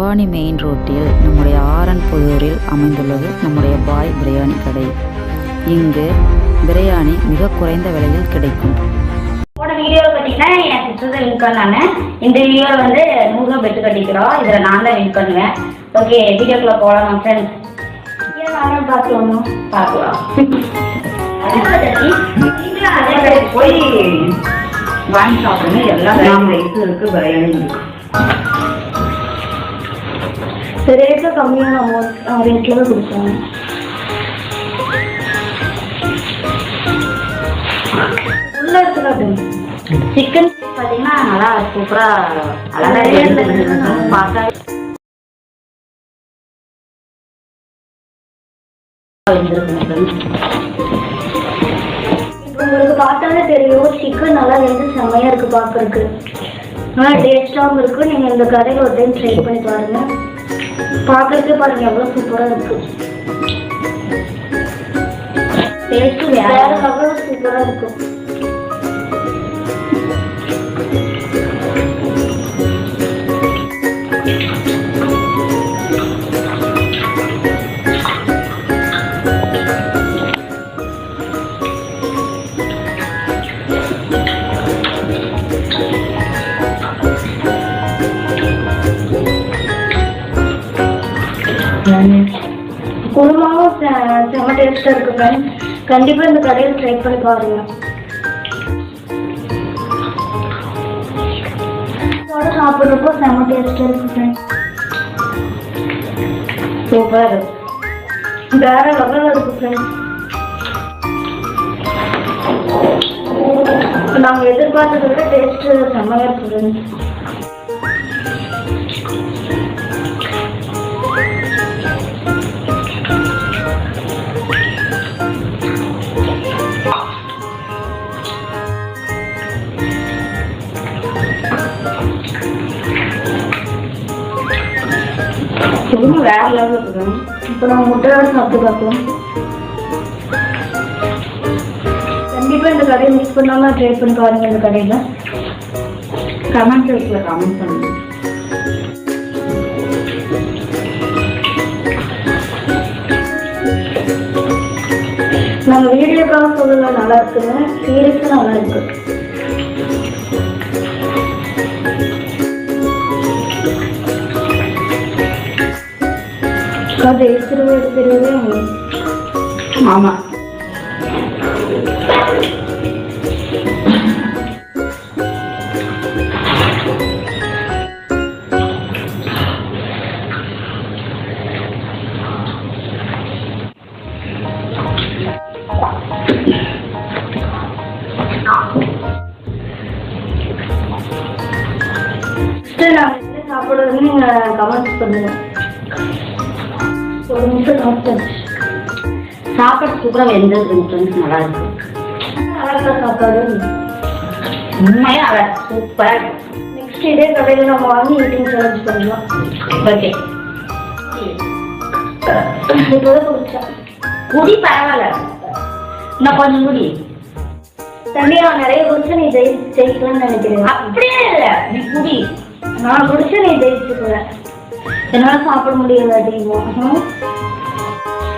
Bhavani main ரோட்டில் நம்முடைய ஆரன் புதூரில் அமைந்துள்ளது நம்முடைய பாய் பிரியாணி கடை. இங்கு பிரியாணி மிக குறைந்த விலையில் கிடைக்கும். போன வீடியோவில் பார்த்தீங்கன்னா என் சிஸ்டர் தான் வின் பண்ணாங்க இந்த வீடியோவில் வந்து நூறுரூவா பெட்டு கட்டிக்கிறோம் இதில் நான் தான் வின் பண்ணுவேன். ஓகே வீடியோக்குள்ளே போகலாம் ஃப்ரெண்ட்ஸ் ஏன் பார்க்கலாமா? பார்க்கலாம். போய் வாங்கி சாப்பிடணும் எல்லாம் ரைஸ் இருக்கு பிரியாணி இருக்கு. ரேட்டில் கம்மியான அமௌண்ட் ரேட்டில் தான் கொடுப்போம் உள்ள இருக்கிற சிக்கன் பார்த்தீங்கன்னா நல்லா சூப்பராக அழகாக பார்த்தா இப்போ உங்களுக்கு பார்த்தாலே தெரியும் சிக்கன் நல்லா வந்து செம்மையா இருக்கு பார்க்கறதுக்கு நல்லா டேஸ்ட்டாகவும் இருக்கு நீங்கள் இந்த கடையில் ஒரு டைம் ட்ரை பண்ணி பாருங்கள் பார்க்கறதுக்கே பாருங்கள் எவ்வளோ சூப்பராக இருக்குது டேஸ்ட்டு வேற லெவலில் சூப்பராக இருக்கும். டேஸ்ட்டாக இருக்கு ஃப்ரெண்ட்ஸ் கண்டிப்பாக இந்த கடையில் ட்ரை பண்ணி பாருங்க. இதோட சாப்பிட்றப்போ செம்ம டேஸ்ட்டாக இருக்கு சூப்பர் வேற லெவலில் இருக்கு ஃப்ரெண்ட்ஸ் நாங்கள் எதிர்பார்த்ததை விட டேஸ்ட்டு செம்மையாக இருக்கு ஃப்ரெண்ட்ஸ் வேற லெவலில் இருக்குது இப்போ நம்ம முட்டையோட சாப்பிட்டு பார்க்கலாம் கண்டிப்பாக இந்த கடையை மிஸ் பண்ணாமல் ட்ரை பண்ணி பாருங்க இந்த கடையில். கமெண்ட் பாக்ஸில் கமெண்ட் பண்ணுங்க. நாங்கள் வீடியோக்காக சொல்லலாம் நல்லா இருக்குங்க சீரியஸாக நல்லா இருக்குது ஆமா. எடுத்துருவே எடுத்துருவே ஆமாம் ஃபஸ்ட்டு நாங்கள் பண்ணுங்க. ஒரு நிமிஷம் சாப்பிட்டது சாப்பாடு சூப்பராக வெந்தது ஃப்ரெண்ட்ஸ் நல்லா இருக்கு. நல்லா சாப்பாடு. உண்மையாக நல்லா சூப்பராக இருக்கும் நெக்ஸ்ட் இதே கடையில் நம்ம வாங்கி ஈட்டிங் சேலஞ்ச் பண்ணலாம் ஓகே இப்போதான் குடிச்சா குடி பரவாயில்ல. நான் கொஞ்சம் குடி தண்ணி நான் நிறைய குடிச்சு நீ ஜெயி ஜெயிக்கலாம்னு நினைக்கிறேன். அப்படியே இல்லை. நீ குடி நான் குடிச்சு நீ ஜெயிச்சுக்குவேன். என்னால் சாப்பிட முடியல அதிகமாக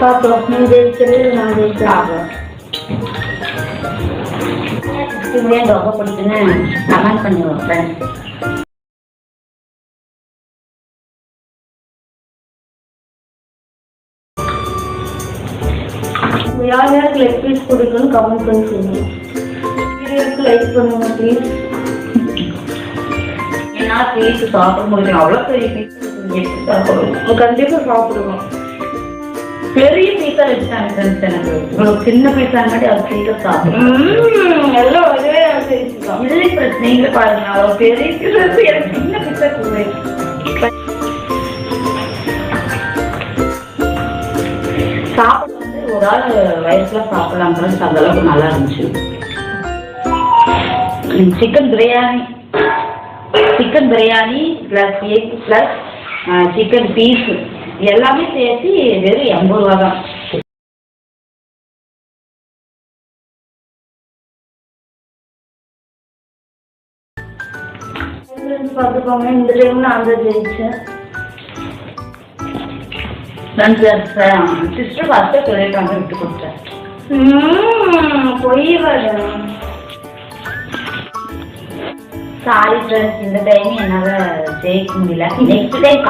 பார்க்கலாம் நீ ஜெயிக்கிறது நான் ஜெயிக்கிறேன் இப்படியே ரொம்ப பிடிக்குன்னு கமெண்ட் பண்ணுவோம் ஃப்ரெண்ட்ஸ் யார் யாருக்கு லெக் பீஸ் பிடிக்கும்னு கமெண்ட் பண்ணி சொல்லுங்க. வீடியோக்கு லைக் பண்ணுங்க ப்ளீஸ் என்னால் பீஸ் சாப்பிட முடியும் அவ்வளோ பெரிய பீஸ் எப்படி சாப்பிடுவோம். பெரிய பீஸாக வச்சுட்டாங்க எனக்கு? இவ்வளோ சின்ன பீஸாக மாதிரி அது சீக்கிரம் சாப்பிடும் எல்லாம் ஒரே இல்லை ஃப்ரெண்ட்ஸ் நீங்களே பாருங்க. அவ்வளோ பெரிய பீஸ் எனக்கு சின்ன கொடுங்க. சாப்பிட வந்து ஒரு ஆள் வயசுல சாப்பிடலாம். அந்த அளவுக்கு நல்லா இருந்துச்சு. Chicken biryani. Chicken biryani plus egg plus chicken piece எல்லாமே சேர்த்து வெறும் எண்பது ரூபா தான். பார்த்துக்கோங்க. இந்த டைம் நான் தான் ஜெயிச்சேன். சிஸ்டர் ஃபர்ஸ்ட்டு சொல்லிட்டாங்க விட்டு கொடுத்தேன். ம், பொய் வரும் சாரி ஃப்ரெண்ட்ஸ் இந்த டைம் என்னால ஜெயிக்க முடியல நெக்ஸ்ட் டைம்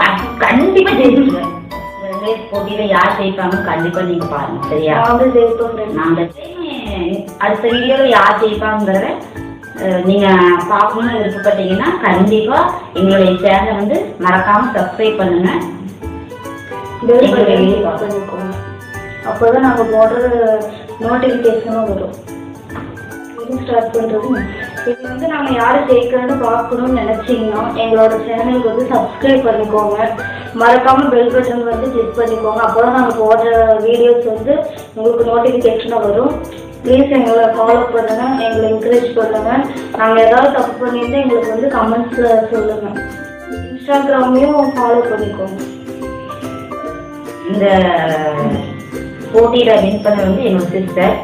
கண்டிப்பா பேர் போட்டியில யார் ஜெயிப்பாங்க கண்டிப்பா நீங்க பாருங்க சரியா? ஜெயிப்போம் friends. நாங்க அடுத்த வீடியோல யார் ஜெயிப்பாங்கிறத நீங்க பார்க்கணும்னு விருப்பப்பட்டீங்கன்னா கண்டிப்பா எங்களுடைய சேனலை வந்து மறக்காம சப்ஸ்கிரைப் பண்ணுங்க. அப்போதான் நாங்க போடுற நோட்டிபிகேஷனும் வரும். ஸ்டார்ட் பண்றது இது வந்து நாங்கள் யார் ஜெயிக்கிறோன்னு பார்க்கணும்னு நினைச்சீங்கன்னா எங்களோட சேனலுக்கு வந்து சப்ஸ்கிரைப் பண்ணிக்கோங்க. மறக்காம பெல் பட்டன் வந்து கிளிக் பண்ணிக்கோங்க. அப்போதான் நாங்கள் போடுற வீடியோஸ் வந்து உங்களுக்கு நோட்டிஃபிகேஷனாக வரும். ப்ளீஸ் எங்களை ஃபாலோ பண்ணுங்க. எங்களை என்கரேஜ் பண்ணுங்க. நாங்கள் ஏதாவது தப்பு பண்ணியிருந்தால் எங்களுக்கு வந்து கமெண்ட்ஸில் சொல்லுங்க. இன்ஸ்டாகிராமையும் ஃபாலோ பண்ணிக்கோங்க. இந்த போட்டியில் வின் பண்ண வந்து எங்கள் சிஸ்டர்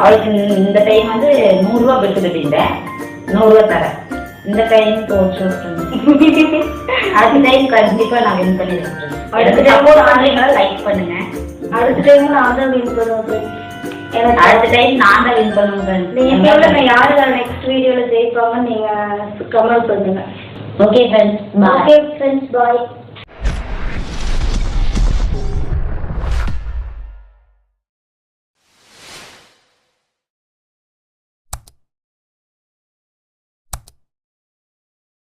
அவளுக்கு இந்த டைம் வந்து நூறுரூவா பெற்று கட்டியிருந்தேன் நூறுரூவா தரேன். இந்த டைம் போச்சு அடுத்த டைம் கண்டிப்பா நான் வின் பண்ணிடுறேன் அடுத்த டைம் லைக் பண்ணுங்க. அடுத்த டைம் நான் தான் வின் பண்ணுவேன் அடுத்த டைம் நான் தான் வின் பண்ணுவேன். நீங்க சொல்லுங்க யாரு நெக்ஸ்ட் வீடியோல ஜெயிப்பாங்கன்னு நீங்க கமெண்ட் பண்ணுங்க. Okay friends bye okay friends bye